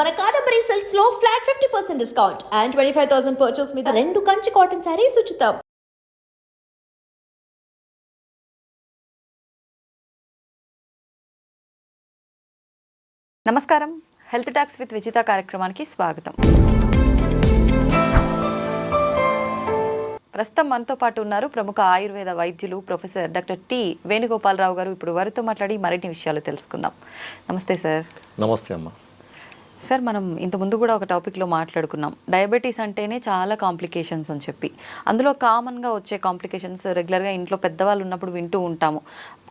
మన Kadambari సిల్క్స్లో flat fifty percent discount and twenty five thousand purchase మీద రెండు కంచి కాటన్ శారీస్ ఉచితం. నమస్కారం. హెల్త్ టాక్స్ విత్ విజిత కార్యక్రమానికి స్వాగతం. ప్రస్తుతం మనతో పాటు ఉన్నారు ప్రముఖ ఆయుర్వేద వైద్యులు ప్రొఫెసర్ డాక్టర్ టి వేణుగోపాలరావు గారు. ఇప్పుడు వారితో మాట్లాడి మరిన్ని విషయాలు తెలుసుకుందాం. నమస్తే సార్. నమస్తే అమ్మ. సార్ మనం ఇంత ముందు కూడా ఒక టాపిక్లో మాట్లాడుకున్నాం. డయాబెటీస్ అంటేనే చాలా కాంప్లికేషన్స్ అని చెప్పి. అందులో కామన్గా వచ్చే కాంప్లికేషన్స్ రెగ్యులర్గా ఇంట్లో పెద్దవాళ్ళు ఉన్నప్పుడు వింటూ ఉంటాము.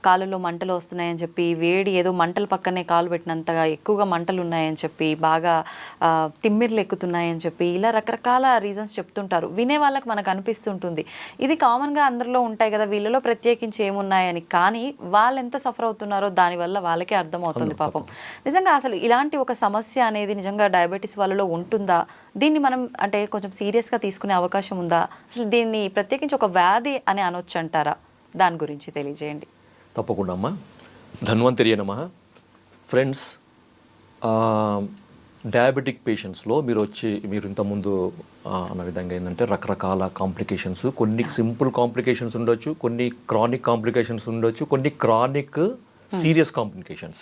కాళ్ళలో మంటలు వస్తున్నాయని చెప్పి వేడి ఏదో మంటల పక్కనే కాలు పెట్టినంతగా ఎక్కువగా మంటలు ఉన్నాయని చెప్పి బాగా తిమ్మిర్లు ఎక్కుతున్నాయని చెప్పి ఇలా రకరకాల రీజన్స్ చెప్తుంటారు. వినే వాళ్ళకి మనకు అనిపిస్తుంటుంది. ఇది కామన్గా అందరిలో ఉంటాయి కదా వీళ్ళలో ప్రత్యేకించి ఏమున్నాయని. కానీ వాళ్ళు ఎంత సఫర్ అవుతున్నారో దానివల్ల వాళ్ళకే అర్థమవుతుంది పాపం. నిజంగా అసలు ఇలాంటి ఒక సమస్య అనేది నిజంగా డయాబెటీస్ వాళ్ళలో ఉంటుందా? దీన్ని మనం అంటే కొంచెం సీరియస్గా తీసుకునే అవకాశం ఉందా? అసలు దీన్ని ప్రత్యేకించి ఒక వ్యాధి అని అనొచ్చు అంటారా దాని గురించి తెలియజేయండి. తప్పకుండా అమ్మ. ధన్వంతరి నమ ఫ్రెండ్స్ డయాబెటిక్ పేషెంట్స్లో మీరు వచ్చి మీరు ఇంతకుముందు అన్న విధంగా ఏంటంటే రకరకాల కాంప్లికేషన్స్ కొన్ని సింపుల్ కాంప్లికేషన్స్ ఉండొచ్చు కొన్ని క్రానిక్ కాంప్లికేషన్స్ ఉండొచ్చు కొన్ని క్రానిక్ సీరియస్ కాంప్లికేషన్స్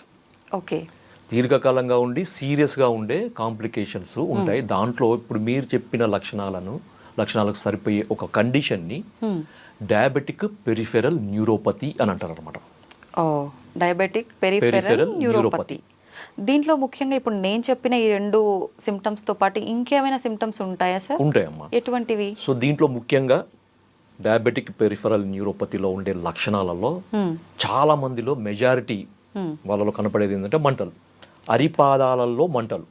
ఓకే దీర్ఘకాలంగా ఉండి సీరియస్గా ఉండే కాంప్లికేషన్స్ ఉంటాయి. దాంట్లో ఇప్పుడు మీరు చెప్పిన లక్షణాలను లక్షణాలకు సరిపోయే ఒక కండిషన్ని డయాబెటిక్ పెరిఫెరల్ న్యూరోపతి అని అంటారు అనమాట డయాబెటిక్ పెరిఫెరల్ న్యూరోపతి. దీంట్లో ముఖ్యంగా ఇప్పుడు నేను చెప్పిన ఈ రెండు symptoms తో పాటు ఇంకేమైనా సిమ్టమ్స్ ఉంటాయా సార్? ఉంటాయమ్మా. ఎటువంటివి? సో దీంట్లో ముఖ్యంగా డయాబెటిక్ పెరిఫెరల్ న్యూరోపతిలో ఉండే లక్షణాలలో. చాలా మందిలో మెజారిటీ. వాళ్ళలో కనపడేది ఏంటంటే మంటలు. అరిపాదాలలో మంటలు.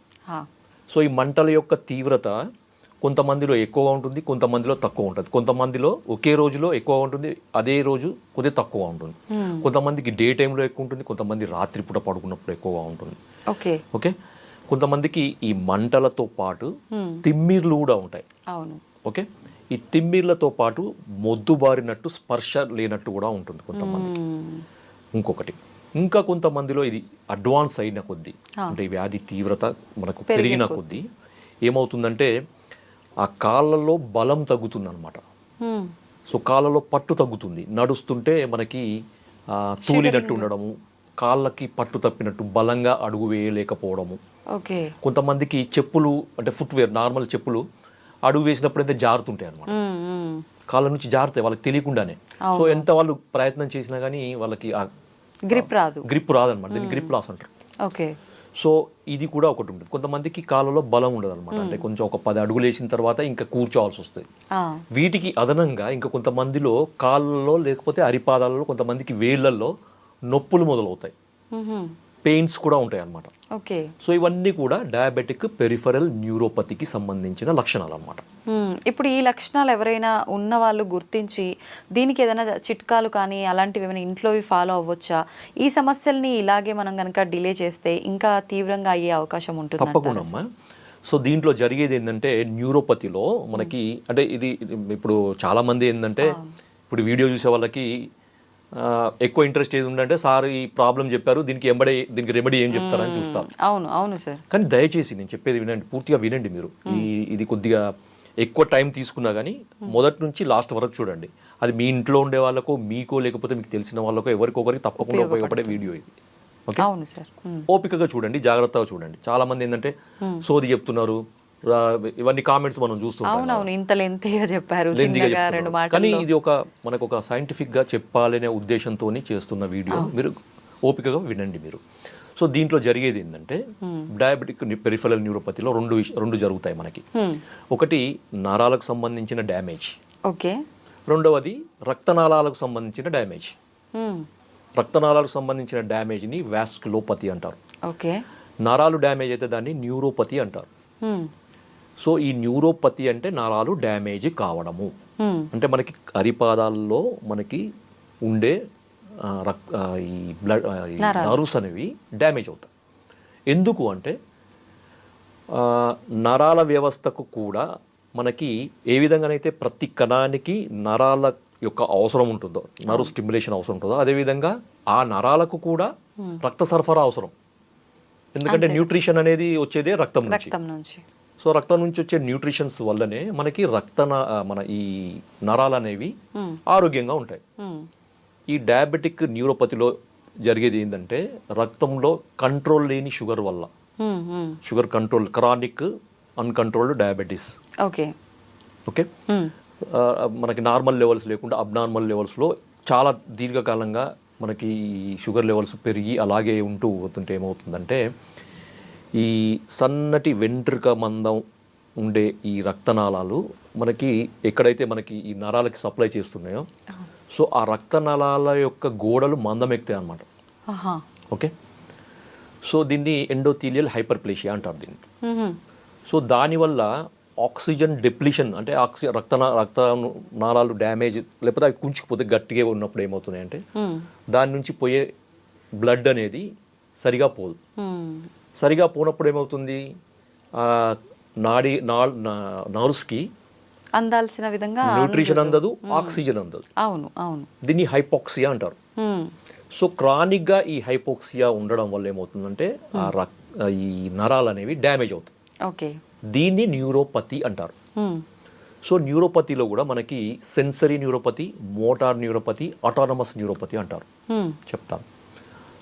సో ఈ మంటల యొక్క తీవ్రత కొంతమందిలో ఎక్కువగా ఉంటుంది కొంతమందిలో తక్కువ ఉంటుంది. కొంతమందిలో ఒకే రోజులో ఎక్కువ ఉంటుంది అదే రోజు కొద్దిగా తక్కువ ఉంటుంది. కొంతమందికి డే టైంలో ఎక్కువ ఉంటుంది కొంతమంది రాత్రిపూట పడుకున్నప్పుడు ఎక్కువగా ఉంటుంది. ఓకే. ఓకే? కొంతమందికి ఈ మంటలతో పాటు తిమ్మిర్లు కూడా ఉంటాయి. అవును. ఓకే? ఈ తిమ్మిర్లతో పాటు మొద్దుబారినట్టు స్పర్శ లేనట్టు కూడా ఉంటుంది కొంతమంది మ్మ్. ఇంకొకటి ఇంకా కొంతమందిలో ఇది అడ్వాన్స్ అయిన కొద్దీ అంటే వ్యాధి తీవ్రత మనకు పెరిగిన కొద్దీ ఏమవుతుందంటే ఆ కాళ్ళలో బలం తగ్గుతుంది అనమాట. సో కాళ్ళలో పట్టు తగ్గుతుంది. నడుస్తుంటే మనకి తూలినట్టు ఉండడము కాళ్ళకి పట్టు తప్పినట్టు బలంగా అడుగు వేయలేకపోవడము. ఓకే. కొంతమందికి చెప్పులు అంటే ఫుట్వేర్ నార్మల్ చెప్పులు అడుగు వేసినప్పుడైతే జారుతుంటాయి అనమాట. కాళ్ళ నుంచి జారుతాయి వాళ్ళకి తెలియకుండానే. సో ఎంత వాళ్ళు ప్రయత్నం చేసినా కానీ వాళ్ళకి గ్రిప్ రాదు. గ్రిప్ రాదనమాట దీన్ని గ్రిప్ లాస్ అంటారు. ఓకే. సో ఇది కూడా ఒకటి ఉంటుంది. కొంతమందికి కాళ్ళలో బలం ఉండదు అనమాట అంటే కొంచెం ఒక పది అడుగులు వేసిన తర్వాత ఇంకా కూర్చోవాల్సి వస్తుంది. వీటికి అదనంగా ఇంకా కొంతమందిలో కాళ్ళలో లేకపోతే అరిపాదాలలో కొంతమందికి వేళ్ళల్లో నొప్పులు మొదలవుతాయి. పెయిన్స్ కూడా ఉంటాయి అన్నమాట ఓకే. సో ఇవన్నీ కూడా డయాబెటిక్ పెరిఫరల్ న్యూరోపతికి సంబంధించిన లక్షణాలు అన్నమాట మ్మ్. ఇప్పుడు ఈ లక్షణాలు ఎవరైనా ఉన్న వాళ్ళు గుర్తించి దీనికి ఏదైనా చిట్కాలు కానీ అలాంటివి ఏమైనా ఇంట్లోవి ఫాలో అవ్వచ్చా? ఈ సమస్యల్ని ఇలాగే మనం కనుక డిలే చేస్తే ఇంకా తీవ్రంగా అయ్యే అవకాశం ఉంటుంది తప్పకుండా అమ్మా. సో దీంట్లో జరిగేది ఏంటంటే న్యూరోపతిలో మనకి అంటే ఇది ఇప్పుడు చాలా మంది ఏంటంటే ఇప్పుడు వీడియో చూసే వాళ్ళకి ఎక్కువ ఇంట్రెస్ట్ ఏది ఉందంటే సార్ ఈ ప్రాబ్లం చెప్పారు దీనికి ఎంబడే దీనికి రెమెడీ ఏం చెప్తారని చూస్తారు. అవును అవును సార్. కానీ దయచేసి నేను చెప్పేది వినండి పూర్తిగా వినండి మీరు. ఈ ఇది కొద్దిగా ఎక్కువ టైం తీసుకున్నా కానీ మొదటి నుంచి లాస్ట్ వరకు చూడండి. అది మీ ఇంట్లో ఉండే వాళ్ళకో మీకో లేకపోతే మీకు తెలిసిన వాళ్ళకో ఎవరికొకరికి తప్పకుండా ఉపయోగపడే వీడియో ఇది. ఓకే. ఓపికగా చూడండి జాగ్రత్తగా చూడండి. చాలా మంది ఏంటంటే సోది చెప్తున్నారు ఇవన్నీ కామెంట్స్ మనం చూస్తుంటాం అవునవును ఇంత లెంతీగా చెప్పారు. కానీ ఇది ఒక మనకు ఒక సైంటిఫిక్గా చెప్పాలనే ఉద్దేశంతో చేస్తున్న వీడియో. మీరు ఓపికగా వినండి మీరు. సో దీంట్లో జరిగేది ఏంటంటే డయాబెటిక్ పెరిఫరల్ న్యూరోపతిలో రెండు రెండు జరుగుతాయి మనకి. ఒకటి నరాలకు సంబంధించిన డ్యామేజ్. ఓకే. రెండవది రక్తనాళాలకు సంబంధించిన డ్యామేజ్. మ్మ్. రక్తనాళాలకు సంబంధించిన డ్యామేజ్ని వ్యాస్కులోపతి అంటారు. ఓకే. నరాలు డ్యామేజ్ అయితే దాన్ని న్యూరోపతి అంటారు. సో ఈ న్యూరోపతి అంటే నరాలు డ్యామేజ్ కావడము. అంటే మనకి అరిపాదాల్లో మనకి ఉండే ఈ బ్లడ్ నర్వ్స్ అనేవి డ్యామేజ్ అవుతాయి. ఎందుకు అంటే నరాల వ్యవస్థకు కూడా మనకి ఏ విధంగానైతే ప్రతి కణానికి నరాల యొక్క అవసరం ఉంటుందో నర్వ్ స్టిమ్యులేషన్ అవసరం ఉంటుందో అదేవిధంగా ఆ నరాలకు కూడా రక్త సరఫరా అవసరం. ఎందుకంటే న్యూట్రిషన్ అనేది వచ్చేదే రక్తం నుంచి. సో రక్తం నుంచి వచ్చే న్యూట్రిషన్స్ వల్లనే మనకి రక్త మన ఈ నరాలు అనేవి ఆరోగ్యంగా ఉంటాయి. ఈ డయాబెటిక్ న్యూరోపతిలో జరిగేది ఏంటంటే రక్తంలో కంట్రోల్ లేని షుగర్ వల్ల. Sugar control chronic uncontrolled diabetes okay okay మనకి నార్మల్ లెవెల్స్ లేకుండా అబ్నార్మల్ లెవెల్స్లో చాలా దీర్ఘకాలంగా మనకి ఈ షుగర్ లెవెల్స్ పెరిగి అలాగే ఉంటూ పోతుంటే ఏమవుతుందంటే ఈ సన్నటి వెంట్రుక మందం ఉండే ఈ రక్తనాళాలు మనకి ఎక్కడైతే మనకి ఈ నరాలకి సప్లై చేస్తున్నాయో సో ఆ రక్తనాళాల యొక్క గోడలు మందం ఎక్కుతాయి అన్నమాట ఆహా ఓకే సో దీన్ని ఎండోథీలియల్ హైపర్ప్లేషియా అంటారు దీన్ని. సో దానివల్ల ఆక్సిజన్ డిప్లీషన్ అంటే ఆక్సి రక్త రక్త నాళాలు డ్యామేజ్ లేకపోతే అవి కుంచుకుపోతే గట్టిగా ఉన్నప్పుడు ఏమవుతున్నాయంటే. దాని నుంచి పోయే బ్లడ్ అనేది సరిగా పోదు. సరిగా పోనప్పుడు ఏమవుతుంది నాడి నర్వ్స్కి అందాల్సిన విధంగా న్యూట్రిషన్ అందదు ఆక్సిజన్ అందదు. అవును అవును. దీన్ని హైపాక్సియా అంటారు. సో క్రానిక్గా ఈ హైపోక్సియా ఉండడం వల్ల ఏమవుతుందంటే ఆ రక్ ఈ నరాలు అనేవి డ్యామేజ్ అవుతాయి. ఓకే. దీన్ని న్యూరోపతి అంటారు. సో న్యూరోపతిలో కూడా మనకి sensory neuropathy motor neuropathy autonomous neuropathy అంటారు. చెప్తాను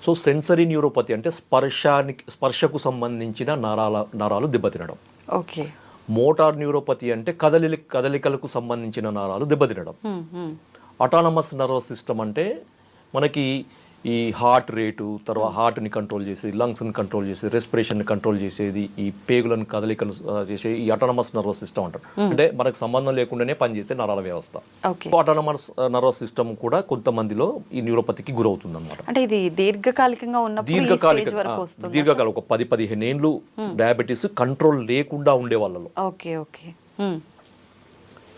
సో సెన్సరీ న్యూరోపతి అంటే స్పర్శానికి స్పర్శకు సంబంధించిన నరాల నరాలు దెబ్బతినడం. ఓకే. మోటార్ న్యూరోపతి అంటే కదలి కదలికలకు సంబంధించిన నరాలు దెబ్బతినడం. ఆటానమస్ నర్వస్ సిస్టమ్ అంటే మనకి ఈ హార్ట్ రేటు తర్వాత హార్ట్ని కంట్రోల్ చేసేది లంగ్స్ని కంట్రోల్ చేసేది రెస్పిరేషన్ని కంట్రోల్ చేసేది ఈ పేగులను కదలికలు ఆ, చేసే ఈ ఆటోనమస్ నర్వస్ సిస్టమ్ అంటారు. అంటే మనకు సంబంధం లేకుండానే పనిచేసే నరాల వ్యవస్థ. ఓకే. ఆటోనమస్ నర్వస్ సిస్టమ్ కూడా కొంతమందిలో ఈ న్యూరోపతికి గురవుతుంది అనమాట అంటే ఇది దీర్ఘకాలికంగా ఈ దీర్ఘకాలిక స్టేజ్ వరకు ఆ, వస్తుంది దీర్ఘకాలం ఒక పది పదిహేను ఏళ్ళు డయాబెటీస్ కంట్రోల్ లేకుండా ఉండే వాళ్ళలో. Okay okay.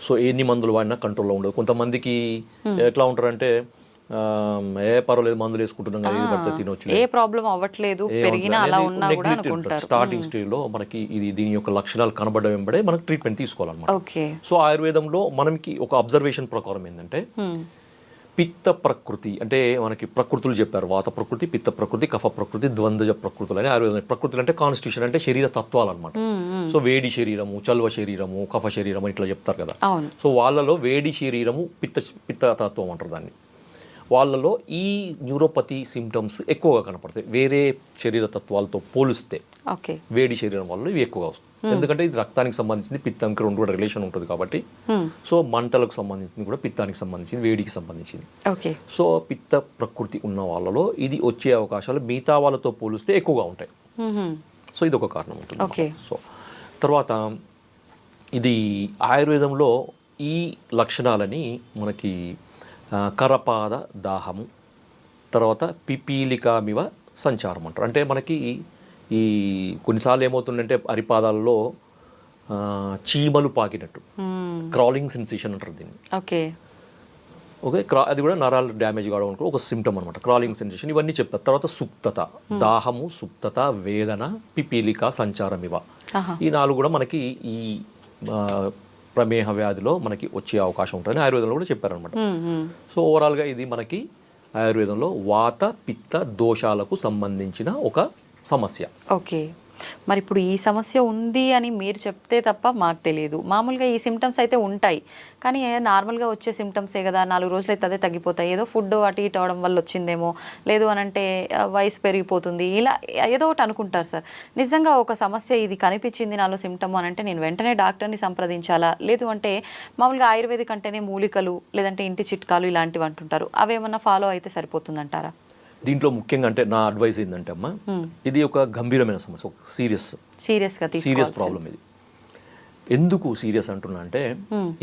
సో ఎన్ని మందులు వాడినా కంట్రోల్లో ఉండదు కొంతమందికి ఎట్లా ఉంటారంటే ఏ పర్వాలేదు మందులు వేసుకుంటున్నాం కదా ఇది పడితే తినొచ్చు ఏ ప్రాబ్లం అవ్వట్లేదు పెరిగినా అలా ఉన్నా కూడా అనుకుంటారు. స్టార్టింగ్ స్టేజ్లో మనకి ఇది దీని యొక్క లక్షణాలు కనబడడం వెంబడే మనకి ట్రీట్మెంట్ తీసుకోవాలన్నమాట. ఓకే. సో ఆయుర్వేదంలో మనకి ఒక అబ్జర్వేషన్ ప్రకారం ఏంటంటే. పిత్త ప్రకృతి అంటే మనకి ప్రకృతులు చెప్పారు వాత ప్రకృతి పిత్త ప్రకృతి కఫ ప్రకృతి ద్వంద్వజ ప్రకృతులు అని ఆయుర్వేదం ప్రకృతులు అంటే కాన్స్టిట్యూషన్ అంటే శరీర తత్వాలు అనమాట. సో వేడి శరీరము చల్వ శరీరము కఫ శరీరము ఇట్లా చెప్తారు కదా. సో వాళ్ళలో వేడి శరీరము పిత్త పిత్త తత్వం అంటారు దాన్ని. వాళ్ళలో ఈ న్యూరోపతి సిమ్టమ్స్ ఎక్కువగా కనపడతాయి. వేరే శరీర తత్వాలతో పోలిస్తే ఓకే. వేడి శరీరం వల్ల ఇవి ఎక్కువగా వస్తాయి. ఎందుకంటే ఇది రక్తానికి సంబంధించింది పిత్తంకి రెండు కూడా రిలేషన్ ఉంటుంది కాబట్టి. మ్మ్. సో మంటలకు సంబంధించింది కూడా పిత్తానికి సంబంధించింది వేడికి సంబంధించింది. ఓకే. సో పిత్త ప్రకృతి ఉన్న వాళ్ళలో ఇది వచ్చే అవకాశాలు మిగతా వాళ్ళతో పోలిస్తే ఎక్కువగా ఉంటాయి. మ్మ్. సో ఇది ఒక కారణం ఉంటుంది ఓకే. సో తర్వాత ఇది ఆయుర్వేదంలో ఈ లక్షణాలని మనకి కరపాద దాహము తర్వాత పిపీలికామివ సంచారం అంటారు అంటే మనకి ఈ కొన్నిసార్లు ఏమవుతుందంటే అరిపాదాల్లో చీమలు పాకినట్టు. క్రాలింగ్ సెన్సేషన్ అంటారు దీన్ని. ఓకే. ఓకే క్రా అది కూడా నరాలు డ్యామేజ్ కావడం కూడా ఒక సిమ్టమ్ అనమాట క్రాలింగ్ సెన్సేషన్ ఇవన్నీ చెప్తారు. తర్వాత సుప్తత. దాహము సుప్తత వేదన పిపీలిక సంచారం ఇవ. ఈ నాలుగు కూడా మనకి ఈ ప్రమేహ వ్యాధిలో మనకి వచ్చే అవకాశం ఉంటుందని ఆయుర్వేదంలో కూడా చెప్పారనమాట. సో ఓవరాల్గా ఇది మనకి ఆయుర్వేదంలో వాత పిత్త దోషాలకు సంబంధించిన ఒక సమస్య. ఓకే. మరి ఇప్పుడు ఈ సమస్య ఉంది అని మీరు చెప్తే తప్ప మాకు తెలియదు. మామూలుగా ఈ సిమ్టమ్స్ అయితే ఉంటాయి. కానీ నార్మల్గా వచ్చే సిమ్టమ్సే కదా నాలుగు రోజులు అయితే అదే తగ్గిపోతాయి. ఏదో ఫుడ్ అటు ఇటు అవడం వల్ల వచ్చిందేమో లేదు అని అంటే వయసు పెరిగిపోతుంది. ఇలా ఏదో ఒకటి అనుకుంటారు సార్. నిజంగా ఒక సమస్య ఇది కనిపించింది నాలో సిమ్టమ్ అని అంటే నేను వెంటనే డాక్టర్ని సంప్రదించాలా? లేదు అంటే మామూలుగా ఆయుర్వేదిక్ అంటేనే మూలికలు లేదంటే ఇంటి చిట్కాలు ఇలాంటివి అంటుంటారు. అవేమన్నా ఫాలో అయితే సరిపోతుందంటారా? దీంట్లో ముఖ్యంగా అంటే నా అడ్వైస్ ఏంటంటే అమ్మా ఇది ఒక గంభీరమైన సమస్య ఒక సీరియస్ సీరియస్ తీసుకోవాలి ప్రాబ్లం ఇది. ఎందుకు సీరియస్ అంటున్నా అంటే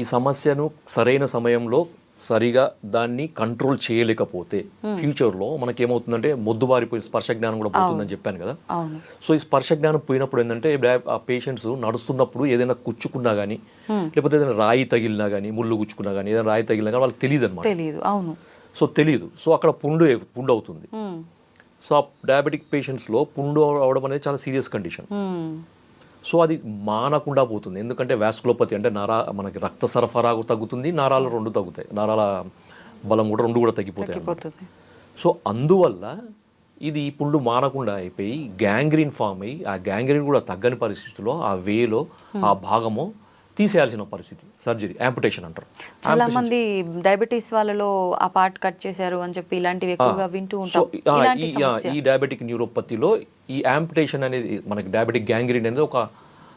ఈ సమస్యను సరైన సమయంలో సరిగా దాన్ని కంట్రోల్ చేయలేకపోతే ఫ్యూచర్లో మనకేమవుతుందంటే మొద్దుబారిపోయి స్పర్శ జ్ఞానం కూడా పోతుందని చెప్పాను కదా. సో ఈ స్పర్శ జ్ఞానం పోయినప్పుడు ఏంటంటే ఆ పేషెంట్స్ నడుస్తున్నప్పుడు ఏదైనా కుచ్చుకున్నా కానీ లేకపోతే ఏదైనా రాయి తగిలినా కానీ ముళ్ళు గుచ్చుకున్నా కానీ ఏదైనా రాయి తగిలినా కానీ వాళ్ళకి తెలియదు అనమాట తెలియదు అవును. సో తెలియదు సో అక్కడ పుండు పుండు అవుతుంది. సో ఆ డయాబెటిక్ పేషెంట్స్లో పుండు అవడం అనేది చాలా సీరియస్ కండిషన్. సో అది మానకుండా పోతుంది. ఎందుకంటే వ్యాస్కులోపతి అంటే నరా మనకి రక్త సరఫరా తగ్గుతుంది నరాలు రెండు తగ్గుతాయి. నరాల బలం కూడా రెండు కూడా తగ్గిపోతాయి సో అందువల్ల ఇది పుండు మానకుండా అయిపోయి గ్యాంగ్రీన్ ఫామ్ అయ్యి ఆ గ్యాంగ్రీన్ కూడా తగ్గని పరిస్థితిలో ఆ వేలో ఆ భాగము తీసేయాల్సిన పరిస్థితి సర్జరీ యాంపుటేషన్ అంటారు. చాలా మంది డయాబెటీస్ వాళ్ళలో ఆ పార్ట్ కట్ చేశారు అని చెప్పి ఇలాంటివి ఎక్కువగా వింటూ సో ఉంటాం. ఆ, ఇలాంటి ఈ ఆ, సమస్య. ఈ డయాబెటిక్ న్యూరోపతిలో ఈ యాంపుటేషన్ అనేది మనకి డయాబెటిక్ గ్యాంగ్రీన్ అనేది ఒక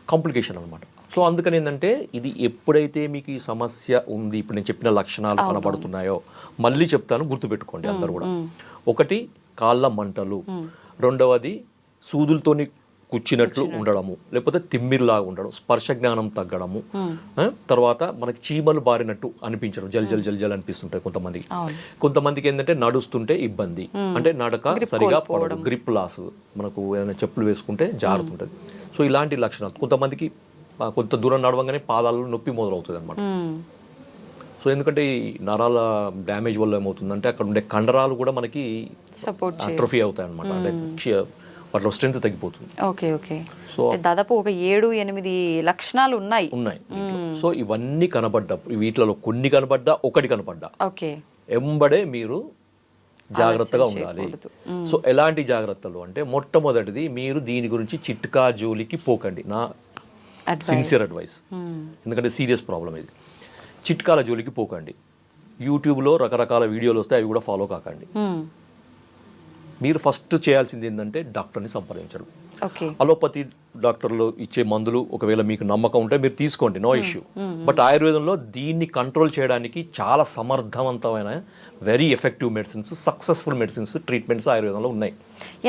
కాంప్లికేషన్ అనమాట సో అందుకని ఏంటంటే ఇది ఎప్పుడైతే మీకు ఈ సమస్య ఉంది ఇప్పుడు నేను చెప్పిన లక్షణాలు కనబడుతున్నాయో మళ్ళీ చెప్తాను గుర్తుపెట్టుకోండి అందరు కూడా. ఒకటి కాళ్ళ మంటలు. రెండవది సూదులతోని కుచ్చినట్లు ఉండడము లేకపోతే తిమ్మిరిలాగా ఉండడం స్పర్శ జ్ఞానం తగ్గడము తర్వాత మనకి చీమలు బారినట్టు అనిపించడం జల్ జల్ జల్ జల్ అనిపిస్తుంటాయి కొంతమందికి. కొంతమందికి ఏంటంటే నడుస్తుంటే ఇబ్బంది. అంటే నడక సరిగా పడదు గ్రిప్ లాస్ మనకు ఏదైనా చెప్పులు వేసుకుంటే జారుతుంటది. సో ఇలాంటి లక్షణాలు. కొంతమందికి కొంత దూరం నడవంగానే పాదాలు నొప్పి మొదలవుతుంది అనమాట. సో ఎందుకంటే ఈ నరాల డ్యామేజ్ వల్ల ఏమవుతుందంటే అక్కడ ఉండే కండరాలు కూడా మనకి సపోర్ట్ అట్రఫీ అవుతాయి అనమాట అంటే వాటిలో స్ట్రెంత్ తగ్గిపోతుంది. Okay okay. సో దాదాపు ఒక ఏడు ఎనిమిది లక్షణాలు ఉన్నాయి. ఉన్నాయి. సో ఇవన్నీ కనబడ్డప్పుడు వీటిలో కొన్ని కనబడ్డా ఒకటి కనబడ్డా. ఓకే. ఎంబడే మీరు జాగ్రత్తగా ఉండాలి. సో ఎలాంటి జాగ్రత్తలు అంటే మొట్టమొదటిది మీరు దీని గురించి చిట్కా జోలికి పోకండి. నా సిన్సియర్ అడ్వైస్ ఎందుకంటే సీరియస్ ప్రాబ్లం ఇది. చిట్కాల జోలికి పోకండి. యూట్యూబ్లో రకరకాల వీడియోలు వస్తాయి అవి కూడా ఫాలో కాకండి. మీరు ఫస్ట్ చేయాల్సింది ఏంటంటే డాక్టర్ని సంప్రదించడం. ఓకే. అలోపతి డాక్టర్లు ఇచ్చే మందులు ఒకవేళ మీకు నమ్మకం ఉంటే మీరు తీసుకోండి నో ఇష్యూ. బట్ ఆయుర్వేదంలో దీన్ని కంట్రోల్ చేయడానికి చాలా సమర్థవంతమైన very effective medicines successful medicines treatments ఆయుర్వేదంలో ఉన్నాయి.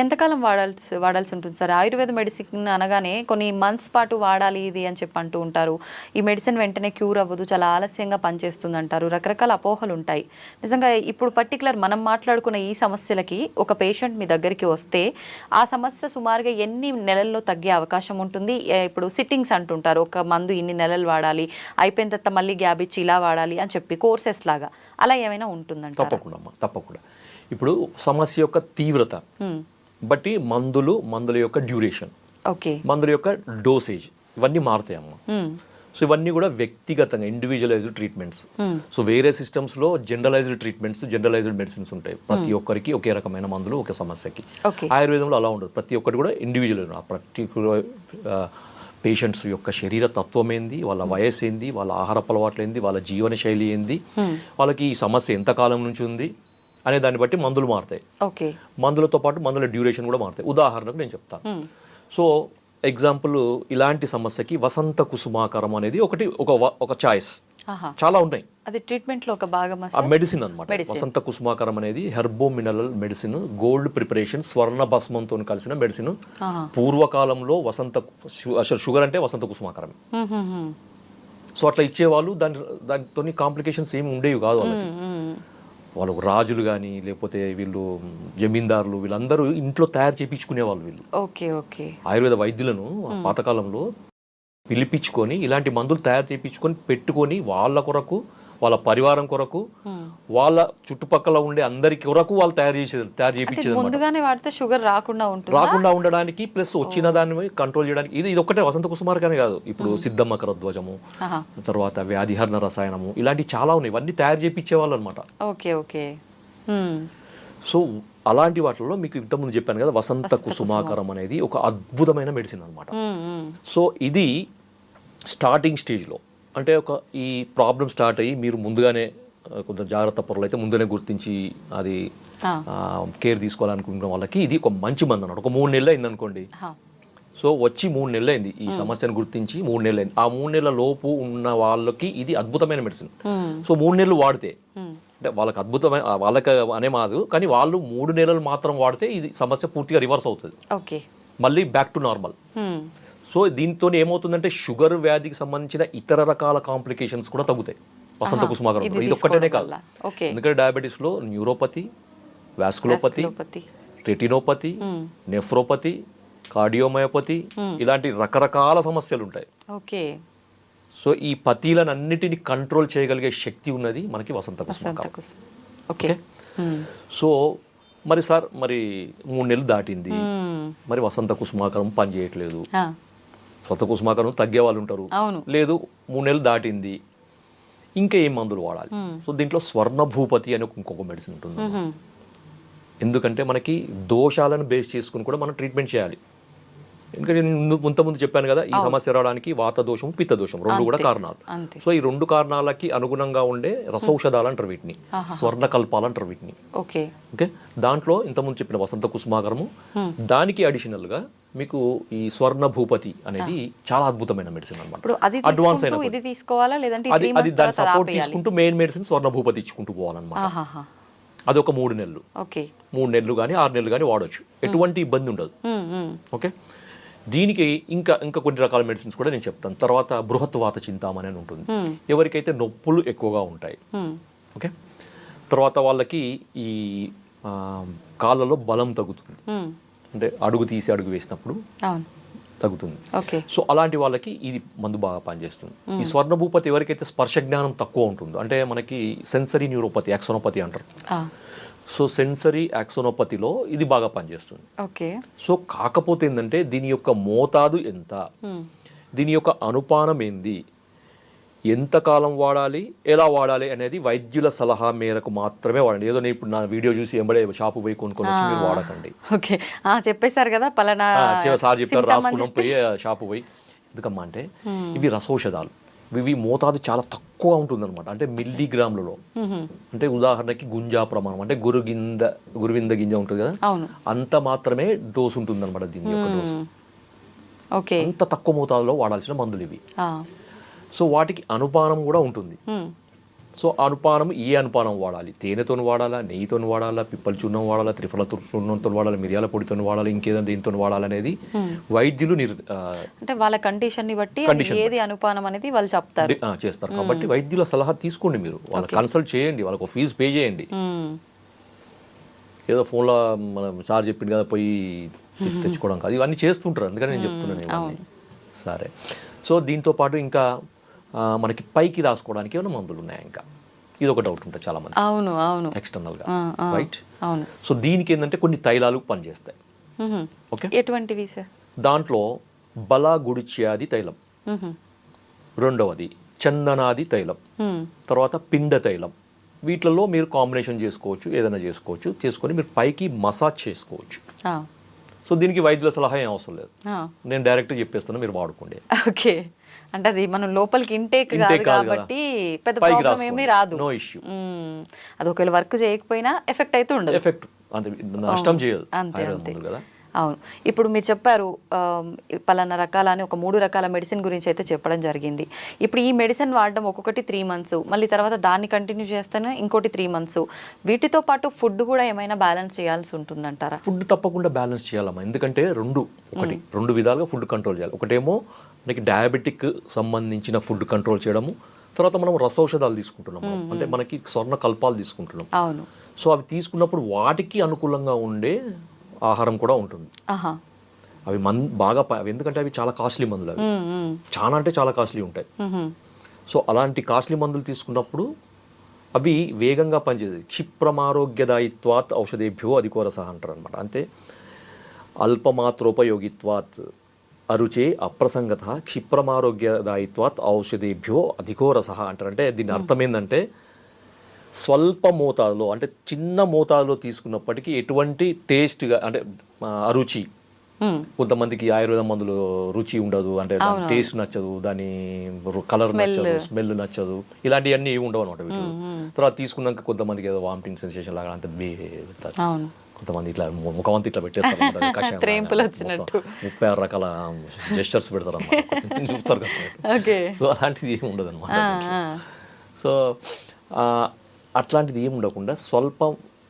ఎంతకాలం వాడాల్సి వాడాల్సి ఉంటుంది సార్? ఆయుర్వేద మెడిసిన్ అనగానే కొన్ని మంత్స్ పాటు వాడాలి ఇది అని చెప్పి అంటూ ఉంటారు. ఈ మెడిసిన్ వెంటనే క్యూర్ అవ్వదు చాలా ఆలస్యంగా పనిచేస్తుంది అంటారు రకరకాల అపోహలు ఉంటాయి. నిజంగా ఇప్పుడు పర్టికులర్ మనం మాట్లాడుకున్న ఈ సమస్యలకి ఒక పేషెంట్ మీ దగ్గరికి వస్తే ఆ సమస్య సుమారుగా ఎన్ని నెలల్లో తగ్గే అవకాశం ఉంటుంది? ఇప్పుడు సిట్టింగ్స్ అంటుంటారు. ఒక మందు ఇన్ని నెలలు వాడాలి అయిపోయిన తర్వాత మళ్ళీ గ్యాబ్ ఇచ్చి ఇలా వాడాలి అని చెప్పి కోర్సెస్ లాగా. అలా ఏమైనా ఉంటుందంటారా? తప్పకుండా అమ్మా తప్పకుండా. ఇప్పుడు సమస్య యొక్క తీవ్రత. బట్టి మందులు మందుల యొక్క డ్యూరేషన్ ఓకే. మందుల యొక్క డోసేజ్ ఇవన్నీ మారుతాయి అమ్మ మ్మ్. సో ఇవన్నీ కూడా వ్యక్తిగతంగా ఇండివిజువలైజ్డ్ ట్రీట్మెంట్స్ సో వేరే సిస్టమ్స్లో జనరలైజ్డ్ ట్రీట్మెంట్స్ జనరలైజ్డ్ మెడిసిన్స్ ఉంటాయి. ప్రతి ఒక్కరికి ఒకే రకమైన మందులు ఒకే సమస్యకి. ఆయుర్వేదంలో అలా ఉండదు. ప్రతి ఒక్కటి కూడా ఇండివిజువల్ ఆ పర్టికులర్ పేషెంట్స్ యొక్క శరీర తత్వం ఏంది వాళ్ళ వయసు ఏంది వాళ్ళ ఆహారపు అలవాట్లు ఏంది వాళ్ళ జీవన శైలి ఏంది వాళ్ళకి ఈ సమస్య ఎంత కాలం నుంచి ఉంది అనే దాన్ని బట్టి మందులు మారుతాయి. ఓకే. మందులతో పాటు మందుల డ్యూరేషన్ కూడా మారుతాయి. ఉదాహరణకు నేను చెప్తాను. మ్మ్. సో ఎగ్జాంపుల్ ఇలాంటి సమస్యకి వసంత కుసుమాకరం అనేది ఒకటి ఒక ఒక చాయిస్ చాలా ఉన్నాయి అది ట్రీట్మెంట్లో ఒక భాగమా ఆ మెడిసిన్ అనమాట వసంత కుసుమాకరం అనేది herbo mineral medicine gold preparation స్వర్ణ భస్మంతో కలిసిన మెడిసిన్. పూర్వకాలంలో వసంత అసలు షుగర్ అంటే వసంత కుసుమాకరం. సో అట్లా ఇచ్చేవాళ్ళు దాని దానితో కాంప్లికేషన్స్ ఏమి ఉండేవి కాదు వాళ్ళకి. వాళ్ళు రాజులు కానీ లేకపోతే వీళ్ళు జమీందారులు వీళ్ళందరూ ఇంట్లో తయారు చేయించుకునేవాళ్ళు వీళ్ళు. Okay okay. ఆయుర్వేద వైద్యులను పాతకాలంలో పిలిపించుకొని ఇలాంటి మందులు తయారు చేయించుకొని పెట్టుకొని వాళ్ళ కొరకు వాళ్ళ పరివారం కొరకు వాళ్ళ చుట్టుపక్కల ఉండే అందరి కొరకు వాళ్ళు తయారు చేసేది తయారు చేయించేది ముందుగానే వాడితే షుగర్ రాకుండా ఉంటుంది? రాకుండా ఉండడానికి ప్లస్ వచ్చిన దాన్ని కంట్రోల్ చేయడానికి ఇది ఇది ఒక్కటే వసంత కుసుమార్గానే కాదు. ఇప్పుడు సిద్ధమ్మ కరధ్వజము ఆహా. తర్వాత వ్యాధిహరణ రసాయనము ఇలాంటి చాలా ఉన్నాయి. ఇవన్నీ తయారు చేయించేవాళ్ళు అనమాట ఓకే ఓకే. సో అలాంటి వాటిలో మీకు ఇంతకుముందు చెప్పాను కదా వసంత కుసుమాకరం అనేది ఒక అద్భుతమైన మెడిసిన్ అనమాట. సో ఇది స్టార్టింగ్ స్టేజ్లో అంటే ఒక ఈ ప్రాబ్లం స్టార్ట్ అయ్యి మీరు ముందుగానే కొంచెం జాగ్రత్త పరులు అయితే ముందుగానే గుర్తించి అది. కేర్ తీసుకోవాలనుకున్న వాళ్ళకి ఇది ఒక మంచి మంది అన్నమాట ఒక మూడు నెలలు అయింది అనుకోండి. సో వచ్చి మూడు నెలలు అయింది ఈ సమస్యను గుర్తించి మూడు నెలలు అయింది ఆ మూడు నెలల లోపు ఉన్న వాళ్ళకి ఇది అద్భుతమైన మెడిసిన్. సో మూడు నెలలు వాడితే. అంటే వాళ్ళకి అద్భుతమైన వాళ్ళకి అనే మాదు కానీ వాళ్ళు మూడు నెలలు మాత్రం వాడితే ఇది సమస్య పూర్తిగా రివర్స్ అవుతుంది. ఓకే. మళ్ళీ బ్యాక్ టు నార్మల్. సో దీంతో ఏమవుతుందంటే షుగర్ వ్యాధికి సంబంధించిన ఇతర రకాల కాంప్లికేషన్స్ కూడా తగ్గుతాయి. వసంత కుసుమాకరం ఇది ఒక్కటేనే కాదు. ఎందుకంటే డయాబెటీస్లో న్యూరోపతి వాస్కులోపతి లోపతి రెటినోపతి నెఫ్రోపతి కార్డియోమయోపతి ఇలాంటి రకరకాల సమస్యలు ఉంటాయి ఓకే. సో ఈ పతీలను అన్నిటిని కంట్రోల్ చేయగలిగే శక్తి ఉన్నది మనకి వసంత. Okay hmm. సో మరి సార్ మరి మూడు నెలలు దాటింది. మ్మ్. మరి వసంత కుసుమాకరం పని చేయట్లేదు. వసంత కుసుమాకరం తగ్గే వాళ్ళు ఉంటారు. లేదు మూడు నెలలు దాటింది. ఇంకా ఏం మందులు వాడాలి? సో దీంట్లో స్వర్ణ భూపతి అని ఇంకొక మెడిసిన్ ఉంటుంది. ఎందుకంటే మనకి దోషాలను బేస్ చేసుకుని కూడా మనం ట్రీట్మెంట్ చేయాలి. ఎందుకంటే నేను ముందు- ముంత ముందు చెప్పాను కదా ఈ సమస్య రావడానికి వాత దోషం పిత్త దోషం రెండు కూడా కారణాలు. సో ఈ రెండు కారణాలకి అనుగుణంగా ఉండే రసౌషధాలు అంటారు వీటిని. స్వర్ణకల్పాలు అంటారు వీటిని. ఓకే. ఓకే? దాంట్లో ఇంతకుముందు చెప్పిన వసంత కుసుమాగరము. దానికి అడిషనల్గా మీకు ఈ స్వర్ణ భూపతి అనేది చాలా అద్భుతమైన మెడిసిన్ అనమాట అడ్వాన్స్ అయిన ఇది తీసుకోవాలా లేదంటే అది అది దాని సపోర్ట్ తీసుకుంటూ మెయిన్ మెడిసిన్ స్వర్ణ భూపతి ఇచ్చుకుంటూ పోవాలన్నమాట. అది ఒక మూడు నెలలు. ఓకే. మూడు నెలలు కానీ ఆరు నెలలు కానీ వాడొచ్చు. ఎటువంటి ఇబ్బంది ఉండదు. ఓకే? దీనికి ఇంకా ఇంకా కొన్ని రకాల మెడిసిన్స్ కూడా నేను చెప్తాను. తర్వాత బృహత్ వాత చింతామణి అని ఉంటుంది. ఎవరికైతే నొప్పులు ఎక్కువగా ఉంటాయి. ఓకే? తర్వాత వాళ్ళకి ఈ కాళ్ళలో బలం తగ్గుతుంది. అంటే అడుగు తీసి అడుగు వేసినప్పుడు తగ్గుతుంది. ఓకే. సో అలాంటి వాళ్ళకి ఇది మందు బాగా పనిచేస్తుంది. ఈ స్వర్ణ భూపతి ఎవరికైతే స్పర్శ జ్ఞానం తక్కువ ఉంటుందో అంటే మనకి సెన్సరీ న్యూరోపతి యాక్సోనోపతి అంటారు. సో సెన్సరీ యాక్సోనోపతిలో ఇది బాగా పనిచేస్తుంది. ఓకే. సో కాకపోతే ఏంటంటే దీని యొక్క మోతాదు ఎంత. దీని యొక్క అనుపానం ఏంది? ఎంతకాలం వాడాలి ఎలా వాడాలి అనేది వైద్యుల సలహా మేరకు మాత్రమే వాడండి. ఏదో నేను ఇప్పుడు నా వీడియో చూసి ఎంబడే షాపు పోయి కొనుక్కొని వచ్చి మీరు వాడకండి. ఓకే. చెప్పేశారు కదా పలానా సార్ చెప్పారు రాసుకున్నాం పోయి షాపు పోయి. ఎందుకమ్మా అంటే ఇవి రసౌషధాలు. ఇవి మోతాదు చాలా తక్కువ ఉంటుందన్నమాట. అంటే మిల్లీగ్రాములలో. అంటే ఉదాహరణకి గుంజా ప్రమాణం. అంటే గురుగింద గురువింద గింజ ఉంటుంది కదా? అంత మాత్రమే డోస్ ఉంటుందన్నమాట దీని యొక్క డోసు. అంత తక్కువ మోతాదులో వాడాల్సిన మందులు ఇవి. సో వాటికి అనుపానం కూడా ఉంటుంది. సో అనుపానం ఏ అనుపానం వాడాలి? తేనెతో వాడాలా? నెయ్యితో వాడాలా? పిప్పల చూర్ణం వాడాలా? త్రిఫల చూర్ణంతో వాడాలా? మిరియాల పొడితో వాడాలి? ఇంకేదైనా దీంతో వాడాలనేది వైద్యులు నిర్ అంటే వాళ్ళ కండిషన్ని బట్టి. ఏది అనుపానం అనేది వాళ్ళు చెప్తారు. చేస్తారు. కాబట్టి వైద్యుల సలహా తీసుకోండి మీరు. వాళ్ళ కన్సల్ట్ చేయండి. వాళ్ళకు ఫీజు పే చేయండి. ఏదో ఫోన్లో మనం సార్ చెప్పింది కదా పోయి తెచ్చుకోవడం కాదు. ఇవన్నీ చేస్తుంటారు. అందుకని నేను చెప్తున్నాను సరే. సో దీంతో పాటు ఇంకా మనకి పైకి రాసుకోవడానికి ఏమైనా మందులు ఉన్నాయి ఇంకా? ఇది ఒక డౌట్ ఉంటుంది చాలా మంది అవును. అవును ఎక్స్టర్నల్గా. రైట్ అవును. సో దీనికి ఏంటంటే కొన్ని తైలాలు పనిచేస్తాయి. ఓకే ఎటువంటివి సార్ దాంట్లో బల గుడిచ్యాది తైలం. రెండవది చందనాది తైలం. తర్వాత పిండ తైలం. వీటిలలో మీరు కాంబినేషన్ చేసుకోవచ్చు ఏదైనా చేసుకోవచ్చు. చేసుకొని మీరు పైకి మసాజ్ చేసుకోవచ్చు. సో దీనికి వైద్యుల సలహా ఏం అవసరం లేదు. నేను డైరెక్ట్ చెప్పేస్తాను మీరు వాడుకోండి. ఓకే. అంటే అది మనం లోపలికి ఇంటేక్ కాదు. కాబట్టి పెద్ద ప్రాబ్లం. ఏమీ రాదు. Issue. మ్మ్. అది ఒకవేళ వర్క్ చేయకపోయినా ఎఫెక్ట్ అయితే ఉండదు. ఎఫెక్ట్ అంతే. నష్టం చేయదు. అంతే అంతే. అవును. ఇప్పుడు మీరు చెప్పారు పలానా రకాల అని ఒక మూడు రకాల మెడిసిన్ గురించి అయితే చెప్పడం జరిగింది. ఇప్పుడు ఈ మెడిసిన్ వాడడం ఒక్కొక్కటి త్రీ మంత్స్ మళ్ళీ తర్వాత దాన్ని కంటిన్యూ చేస్తాను ఇంకోటి త్రీ మంత్స్ వీటితో పాటు ఫుడ్ కూడా ఏమైనా బ్యాలెన్స్ చేయాల్సి ఉంటుందంటారా? ఫుడ్ తప్పకుండా బ్యాలెన్స్ చేయాలమ్మా. ఎందుకంటే రెండు ఒకటి. రెండు విధాలుగా ఫుడ్ కంట్రోల్ చేయాలి. ఒకటేమో మనకి డయాబెటిక్ సంబంధించిన ఫుడ్ కంట్రోల్ చేయడము తర్వాత మనం రసౌషధాలు తీసుకుంటున్నాం. అంటే మనకి స్వర్ణ కల్పాలు తీసుకుంటున్నాం అవును. సో అవి తీసుకున్నప్పుడు వాటికి అనుకూలంగా ఉండే ఆహారం కూడా ఉంటుంది. అవి మన్ బాగా ఎందుకంటే అవి చాలా కాస్ట్లీ మందులు అవి. చాలా అంటే చాలా కాస్ట్లీ ఉంటాయి. సో అలాంటి కాస్ట్లీ మందులు తీసుకున్నప్పుడు అవి వేగంగా పనిచేస్తాయి. క్షిప్రమారోగ్యదాయిత్వాత్ ఔషధేభ్యో అధికోరస అంటారు అనమాట అంటే అల్పమాత్రోపయోగిత్వాత్ అరుచే అప్రసంగత క్షిప్రమారోగ్యదాయిత్వాత్ ఔషధేభ్యో అధికోరస అంటారు. అంటే దీని అర్థం ఏంటంటే స్వల్ప మోతాదులో అంటే చిన్న మోతాదులో తీసుకున్నప్పటికీ ఎటువంటి టేస్ట్గా అంటే అరుచి. కొంతమందికి ఆయుర్వేద మందులు రుచి ఉండదు అంటే టేస్ట్ నచ్చదు దాని కలర్ నచ్చదు స్మెల్ నచ్చదు ఇలాంటివన్నీ ఏమి ఉండవు అనమాట వీటిలో తర్వాత తీసుకున్నాక కొంతమందికి ఏదో వామిటింగ్ సెన్సేషన్ లాగా. అవును. కొంతమంది ఇట్లా ముఖమంతా ఇట్లా పెట్టేస్తారు. వచ్చినట్టు. ముప్పై ఆరు రకాల జెస్టర్స్ పెడతారు కదా. ఓకే. సో అలాంటిది ఏమి ఉండదు అనమాట. సో అట్లాంటిది ఏమి ఉండకుండా స్వల్ప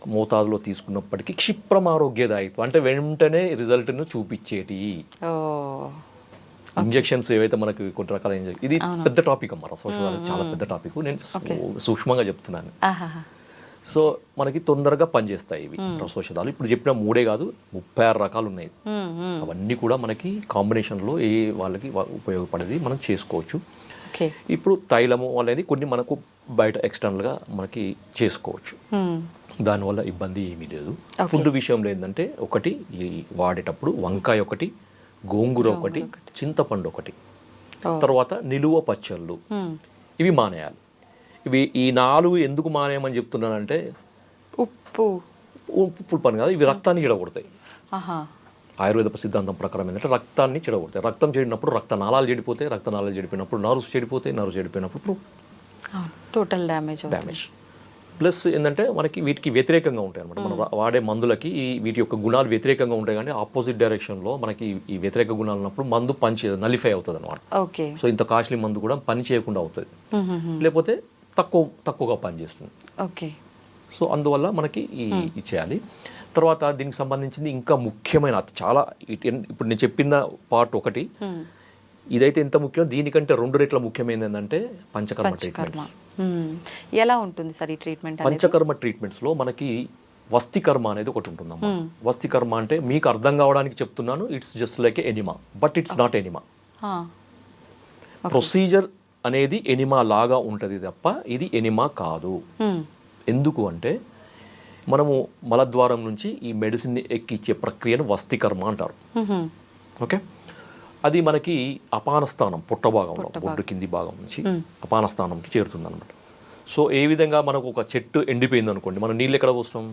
మోతాదులో తీసుకున్నప్పటికీ క్షిప్రమారోగ్యదాయిత్వం అంటే వెంటనే రిజల్ట్ను చూపించేటి. ఇంజెక్షన్స్ ఏవైతే మనకి కొన్ని రకాల ఇంజెక్షన్ ఇది పెద్ద టాపిక్ అమ్మ రసౌషధాలు చాలా పెద్ద టాపిక్. నేను సూక్ష్మంగా చెప్తున్నాను. సో మనకి తొందరగా పనిచేస్తాయి ఇవి రసౌషధాలు ఇప్పుడు చెప్పిన మూడే కాదు ముప్పై ఆరు రకాలు ఉన్నాయి మ్మ్, మ్మ్. అవన్నీ కూడా మనకి కాంబినేషన్లో ఏ వాళ్ళకి ఉపయోగపడేది మనం చేసుకోవచ్చు. ఇప్పుడు తైలము అనేది కొన్ని మనకు బయట ఎక్స్టర్నల్గా మనకి చేసుకోవచ్చు. దానివల్ల ఇబ్బంది ఏమీ లేదు. ఫుడ్ విషయంలో ఏంటంటే ఒకటి ఈ వాడేటప్పుడు వంకాయ ఒకటి గోంగూర ఒకటి చింతపండు ఒకటి. తర్వాత నిలువ పచ్చళ్ళు. ఇవి మానేయాలి. ఇవి ఈ నాలుగు ఎందుకు మానేయమని చెప్తున్నానంటే ఉప్పు. ఉప్పు పని కాదు ఇవి రక్తాన్ని చెడగొడతాయి. ఆయుర్వేద సిద్ధాంతం ప్రకారం ఏంటంటే రక్తాన్ని చెడగొడతాయి. రక్తం చెడినప్పుడు రక్త నాళాలు చెడిపోతాయి రక్త నాళాలు చెడిపోయినప్పుడు నర్వ్స్ చెడిపోతాయి నర్వ్స్ చెడిపోయినప్పుడు టోటల్ డ్యామేజ్ డ్యామేజ్. ప్లస్ ఏంటంటే మనకి వీటికి వ్యతిరేకంగా ఉంటాయి అనమాట మనం వాడే మందులకి ఈ వీటి యొక్క గుణాలు వ్యతిరేకంగా ఉంటాయి కానీ ఆపోజిట్ డైరెక్షన్లో మనకి ఈ వ్యతిరేక గుణాలు ఉన్నప్పుడు మందు పని చేయదు నలిఫై అవుతుంది అనమాట ఓకే. సో ఇంత కాస్ట్లీ మందు కూడా పని చేయకుండా అవుతుంది. లేకపోతే తక్కువ తక్కువగా పనిచేస్తుంది. ఓకే. సో అందువల్ల మనకి ఈ ఇది చేయాలి తర్వాత దీనికి సంబంధించింది ఇంకా ముఖ్యమైన చాలా ఇప్పుడు నేను చెప్పిన పార్ట్ ఒకటి. ఇదైతే ఎంత ముఖ్యం? దీనికంటే రెండు రెట్ల ముఖ్యమైనది ఏంటంటే పంచకర్మ ట్రీట్మెంట్స్. ఎలా ఉంటుంది సార్ ఈ ట్రీట్మెంట్ అనేది? పంచకర్మ ట్రీట్మెంట్స్లో మనకి వస్తికర్మ అనేది ఒకటి ఉంటుందమ్మా. వస్తికర్మ అంటే మీకు అర్థం కావడానికి చెప్తున్నాను it's just like enema but it's not enema procedure అనేది ఎనిమా లాగా ఉంటుంది తప్ప ఇది ఎనిమా కాదు. ఎందుకు అంటే మనము మలద్వారం నుంచి ఈ మెడిసిన్ని ఎక్కిచ్చే ప్రక్రియను వస్తికర్మ అంటారు. ఓకే? అది మనకి అపాన స్థానం పొట్ట భాగంలో బొడ్డు కింది భాగం నుంచి అపాన స్థానంకి చేరుతుంది అనమాట సో ఏ విధంగా మనకు ఒక చెట్టు ఎండిపోయింది అనుకోండి మనం నీళ్ళు ఎక్కడ పోస్తాం?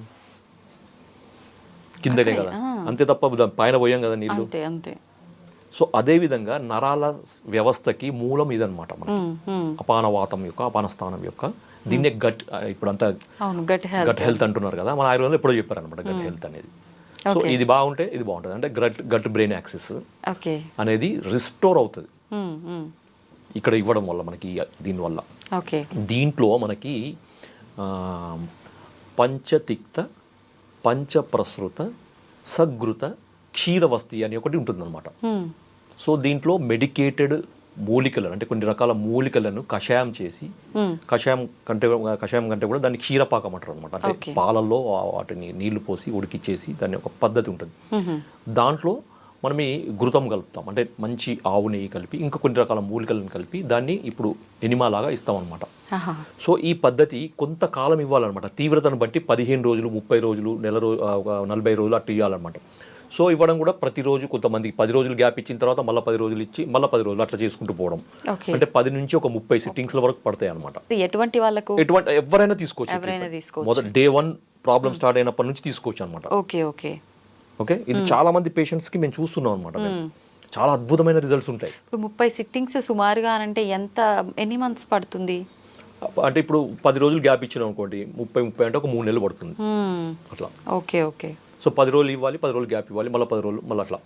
కిందనే కదా. అంతే తప్ప పైన పోయాం కదా నీళ్ళు. అంతే. సో అదే విధంగా నరాల వ్యవస్థకి మూలం ఇదనమాట మన మ్మ్. మ్మ్. అపానవాతం యొక్క అపాన స్థానం యొక్క. దీన్నే గట్ ఇప్పుడంతా గట్ హెల్త్ అంటున్నారు కదా. మన ఆయుర్వేదంలో ఎప్పుడో చెప్పారు అనమాట గట్ హెల్త్ అనేది. సో ఇది బాగుంటే ఇది బాగుంటుంది. అంటే గట్ గట్ బ్రెయిన్ యాక్సెస్ అనేది రిస్టోర్ అవుతుంది. ఇక్కడ ఇవ్వడం వల్ల మనకి దీనివల్ల ఓకే. దీంట్లో మనకి పంచతిక్త పంచప్రసృత సగృత క్షీరవస్తి అని ఒకటి ఉంటుందన్నమాట. సో దీంట్లో మెడికేటెడ్ మూలికలను అంటే కొన్ని రకాల మూలికలను కషాయం చేసి మ్మ్. కషాయం కంటే కషాయం కంటే కూడా దాన్ని క్షీరపాకం అంటారు అనమాట అంటే. పాలల్లో వాటిని నీళ్ళు పోసి ఉడికిచ్చేసి దాని ఒక పద్ధతి ఉంటుంది మ్మ్. దాంట్లో మనం ఈ ఘృతం కలుపుతాం అంటే మంచి ఆవు నెయ్యి కలిపి ఇంకా కొన్ని రకాల మూలికలను కలిపి దాన్ని ఇప్పుడు ఎనిమా లాగా ఇస్తాం అనమాట. సో ఈ పద్ధతి కొంతకాలం ఇవ్వాలన్నమాట తీవ్రతను బట్టి పదిహేను రోజులు ముప్పై రోజులు నెల రోజు నలభై రోజులు అట్లా ఇవ్వాలన్నమాట సో ఇవ్వడం కూడా ప్రతిరోజు కొంతమందికి పది రోజులు గ్యాప్ ఇచ్చిన తర్వాత మళ్ళీ పది రోజులు ఇచ్చి మళ్ళీ పది రోజులు అట్లా చేసుకుంటూ పోవడం. అంటే పది నుంచి ఒక ముప్పై సిట్టింగ్స్ల వరకు పడతాయి అనమాట ఎటువంటి వాళ్ళకు? ఎటువంటి ఎవరైనా తీసుకోవచ్చు. మొదటి డే వన్ ప్రాబ్లమ్ స్టార్ట్ అయినప్పటి నుంచి తీసుకోవచ్చు అనమాట ఓకే ఓకే. ఓకే? ఇది చాలా మంది పేషెంట్స్కి మేము చూస్తున్నాం అనమాట చాలా అద్భుతమైన రిజల్ట్స్ ఉంటాయి. ఇప్పుడు ముప్పై సిట్టింగ్స్ సుమారుగా అంటే ఎంత ఎన్ని మంత్స్ పడుతుంది? అంటే ఇప్పుడు పది రోజులు గ్యాప్ ఇచ్చినాం అనుకోండి ముప్పై ముప్పై అంటే ఒక మూడు నెలలు పడుతుంది. అట్లా. Okay okay. సో పది రోజులు ఇవ్వాలి పది రోజులు గ్యాప్ ఇవ్వాలి మళ్ళీ పది రోజులు మళ్ళీ అట్లా.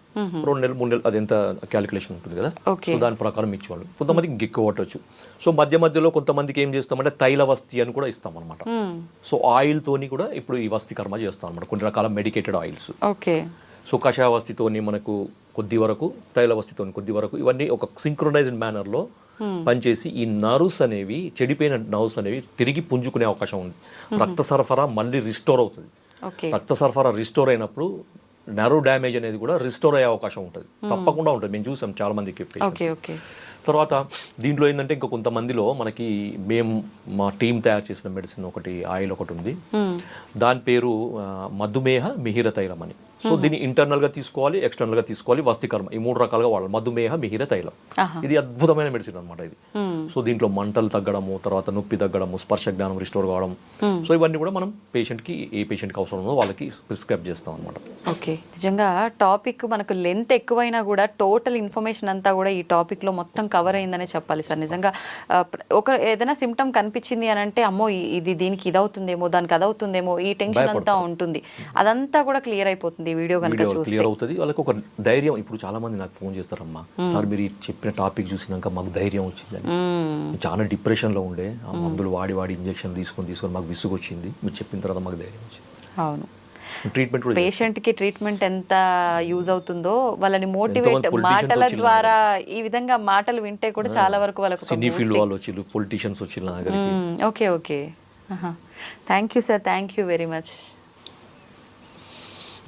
రెండు నెలలు మూడు నెలలు అది ఎంత క్యాలిక్యులేషన్ ఉంటుంది కదా. సో దాని ప్రకారం ఇచ్చేవాళ్ళు. కొంతమందికి ఇంకెక్కువ పట్టవచ్చు సో మధ్య మధ్యలో కొంతమందికి ఏం చేస్తామంటే తైల వస్తి అని కూడా ఇస్తాం అనమాట. సో ఆయిల్ తోని కూడా ఇప్పుడు ఈ వస్తి కర్మ చేస్తాం అనమాట కొన్ని రకాల మెడికేటెడ్ ఆయిల్స్ ఓకే. సో కషాయవస్తితోని మనకు కొద్ది వరకు తైలవస్తితోని కొద్ది వరకు ఇవన్నీ ఒక సింక్రొనైజ్డ్ మేనర్లో పనిచేసి ఈ నర్వ్స్ అనేవి చెడిపోయిన నర్వ్స్ అనేవి తిరిగి పుంజుకునే అవకాశం ఉంది. రక్త సరఫరా మళ్ళీ రిస్టోర్ అవుతుంది. రక్త సరఫరా రిస్టోర్ అయినప్పుడు నర్వ్ డ్యామేజ్ అనేది కూడా రిస్టోర్ అయ్యే అవకాశం ఉంటుంది. తప్పకుండా ఉంటుంది. మేము చూసాం చాలా మందికి తర్వాత దీంట్లో ఏంటంటే ఇంకా కొంతమందిలో మనకి మేము మా టీం తయారు చేసిన మెడిసిన్ ఒకటి ఆయిల్ ఒకటి ఉంది. మ్మ్. దాని పేరు మధుమేహ మిహిర తైలం అని సో దీన్ని ఇంటర్నల్గా తీసుకోవాలి ఎక్స్టర్నల్గా తీసుకోవాలి వస్తికర్మ. ఈ మూడు రకాలుగా వాడాలి. మధుమేహ మిహిర తైలం. ఇది అద్భుతమైన మెడిసిన్ అన్నమాట ఇది. సో దీంట్లో మంటలు తగ్గడము తర్వాత నొప్పి తగ్గడము స్పర్శ జ్ఞానం రిస్టోర్ కావడం. సో ఇవన్నీ కూడా మనం patient కి ఏ patient కి అవసరం ఉందో వాళ్ళకి ప్రిస్క్రైబ్ చేస్తాం అనమాట ఓకే. నిజంగా టాపిక్ మనకు లెంత్ ఎక్కువైనా కూడా టోటల్ ఇన్ఫర్మేషన్ అంతా కూడా ఈ టాపిక్లో మొత్తం కవర్ అయిందనే చెప్పాలి సార్. నిజంగా ఒక ఏదైనా సిమ్టమ్ కనిపించింది అని అంటే అమ్మో ఇది దీనికి ఇదవుతుందేమో దానికి అదవుతుందేమో ఈ టెన్షన్ అంతా ఉంటుంది. అదంతా కూడా క్లియర్ అయిపోతుంది. ఈ వీడియో కనుక క్లియర్ అవుతుంది. వాళ్ళకి ఒక ధైర్యం. ఇప్పుడు చాలా మంది నాకు ఫోన్ చేస్తారమ్మా సార్ మీరు చెప్పిన టాపిక్ చూసినాక మాకు ధైర్యం వచ్చిందని. చాలా డిప్రెషన్లో ఉండే. ఆ మందులు వాడి వాడి ఇంజెక్షన్ తీసుకొని తీసుకొని మాకు విసుగు వచ్చింది మీరు చెప్పిన తర్వాత మాకు ధైర్యం వచ్చింది. అవును. ట్రీట్మెంట్ కూడా పేషెంట్కి ట్రీట్మెంట్ ఎంత యూజ్ అవుతుందో వాళ్ళని మోటివేట్ మాటల ద్వారా ఈ విధంగా మాటలు వింటే కూడా చాలా వరకు వాళ్ళకు సినీ ఫీల్డ్. వాళ్ళు వచ్చిళ్ళు politicians వచ్చిళ్ళు. Okay okay. Thank you sir thank you very much